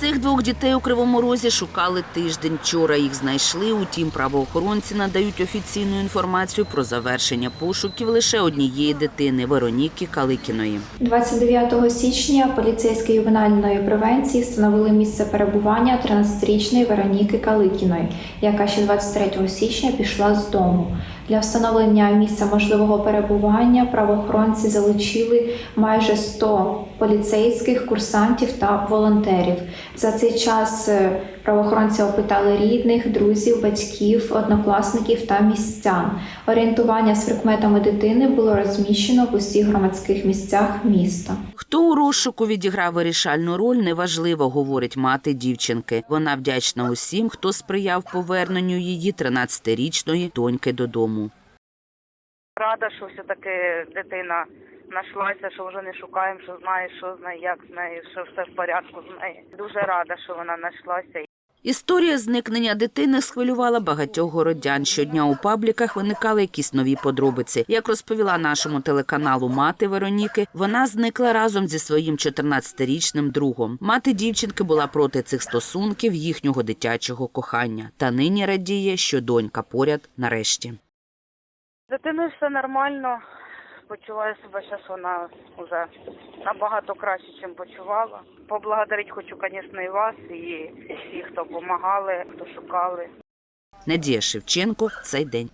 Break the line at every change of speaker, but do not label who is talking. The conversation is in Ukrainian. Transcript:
Цих двох дітей у Кривому Розі шукали тиждень. Вчора їх знайшли. Утім, правоохоронці надають офіційну інформацію про завершення пошуків лише однієї дитини Вероніки Каликіної.
29 січня поліцейські ювенальної превенції встановили місце перебування 13-річної Вероніки Каликіної, яка ще 23 січня пішла з дому. Для встановлення місця можливого перебування правоохоронці залучили майже 100 поліцейських, курсантів та волонтерів. За цей час е, правоохоронці опитали рідних, друзів, батьків, однокласників та містян. Орієнтування з прикметами дитини було розміщено в усіх громадських місцях міста.
Хто у розшуку відіграв вирішальну роль, неважливо, говорить мати дівчинки. Вона вдячна усім, хто сприяв поверненню її 13-річної доньки додому.
Рада, що все-таки дитина знайшлася, що вже не шукаємо, що знає, що знає, як з нею, що все в порядку з нею. Дуже рада, що вона знайшлася.
Історія зникнення дитини схвилювала багатьох городян. Щодня у пабліках виникали якісь нові подробиці. Як розповіла нашому телеканалу мати Вероніки, вона зникла разом зі своїм 14-річним другом. Мати дівчинки була проти цих стосунків, їхнього дитячого кохання. Та нині радіє, що донька поряд нарешті.
З дитиною все нормально. Почуваю себе зараз вона вже набагато краще, ніж почувала. Поблагодарити хочу, звісно, і вас, і всіх, хто допомагали, хто шукали.
Надія Шевченко цей день.